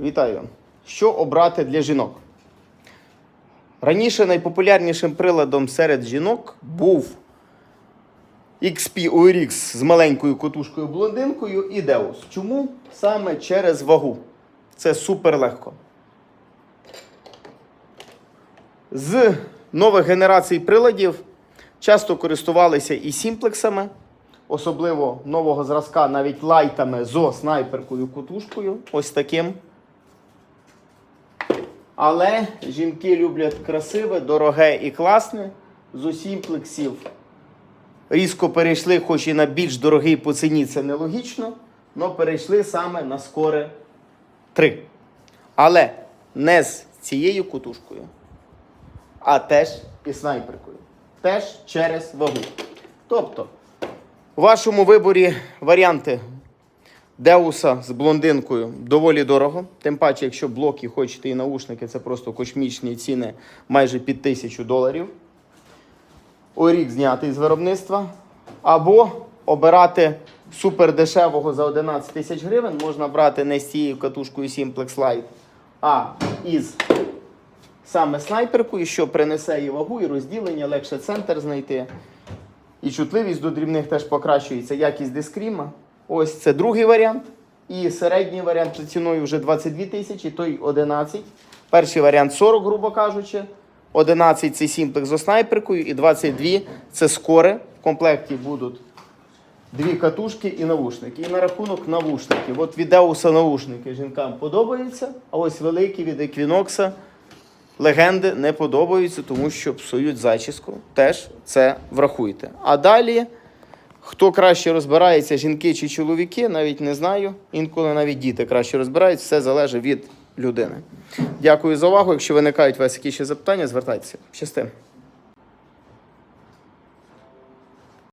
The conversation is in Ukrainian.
Вітаю! Що обрати для жінок? Раніше найпопулярнішим приладом серед жінок був XP ORX з маленькою котушкою блондинкою і Deus. Чому? Саме через вагу. Це супер легко. З нових генерацій приладів часто користувалися і сімплексами, особливо нового зразка, навіть лайтами зо снайперкою кутушкою. Ось таким. Але жінки люблять красиве, дороге і класне. З усімплексів різко перейшли, хоч і на більш дорогий по ціні, це нелогічно, але перейшли саме на скоре 3. Але не з цією кутушкою, а теж і снайперкою. Теж через вагу. Тобто, у вашому виборі варіанти Деуса з блондинкою доволі дорого. Тим паче, якщо блоки хочете і наушники, це просто космічні ціни майже під тисячу доларів. Орік знятий з виробництва. Або обирати супер дешевого за 11 тисяч гривень. Можна брати не з цією катушкою Simplex Lite, а із саме снайперкою, що принесе і вагу, і розділення, легше центр знайти. І чутливість до дрібних теж покращується, якість дискріма. Ось це другий варіант. І середній варіант за ціною вже 22 тисячі, той 11. Перший варіант 40, грубо кажучи. 11 це сімплекс зі снайперкою, і 22 це скоре. В комплекті будуть дві катушки і навушники. І на рахунок навушників. От від наушники жінкам подобаються, а ось великі від Equinox легенди не подобаються, тому що псують зачіску. Теж це врахуйте. А далі, хто краще розбирається, жінки чи чоловіки, навіть не знаю. Інколи навіть діти краще розбираються, все залежить від людини. Дякую за увагу. Якщо виникають у вас якісь ще запитання, звертайтеся. Щасти.